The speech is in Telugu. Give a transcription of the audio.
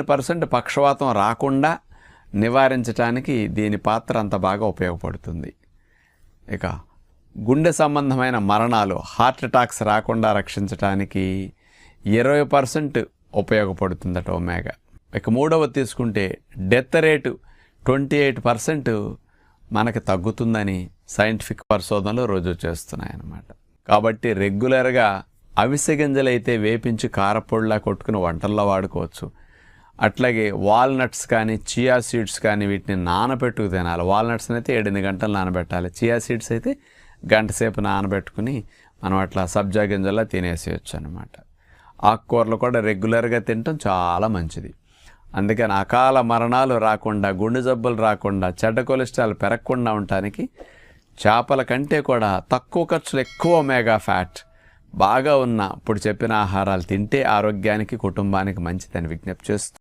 పర్సెంట్ పక్షవాతం రాకుండా నివారించడానికి దీని పాత్ర అంత బాగా ఉపయోగపడుతుంది. ఇక గుండె సంబంధమైన మరణాలు హార్ట్ అటాక్స్ రాకుండా రక్షించడానికి ఇరవై పర్సెంట్ ఉపయోగపడుతుందట ఒమేగా. ఇక మూడవ తీసుకుంటే death rate twenty eight percent మనకి తగ్గుతుందని సైంటిఫిక్ పరిశోధనలు రుజువు చేస్తున్నాయన్నమాట. కాబట్టి రెగ్యులర్గా అవిసె గింజలు అయితే వేపించి కారపొడిలా కొట్టుకుని వంటల్లో వాడుకోవచ్చు. అట్లాగే వాల్నట్స్ కానీ చియా సీడ్స్ కానీ వీటిని నానబెట్టుకు తినాలి. వాల్నట్స్ని అయితే ఏడెనిమిది గంటలు నానబెట్టాలి. చియా సీడ్స్ అయితే గంట సేపు నానబెట్టుకుని మనం అట్లా సబ్జా గింజల్లా తినేసేయచ్చు అనమాట ఆకుకూరలు కూడా రెగ్యులర్గా తినటం చాలా మంచిది. అందుకని అకాల మరణాలు రాకుండా గుండె జబ్బులు రాకుండా చెడ్డ కొలెస్ట్రాల్ పెరగకుండా ఉండటానికి చేపల కంటే కూడా తక్కువ ఖర్చులు ఎక్కువ మెగా ఫ్యాట్ బాగా ఉన్న ఇప్పుడు చెప్పిన ఆహారాలు తింటే ఆరోగ్యానికి కుటుంబానికి మంచిదని విజ్ఞప్తి చేస్తూ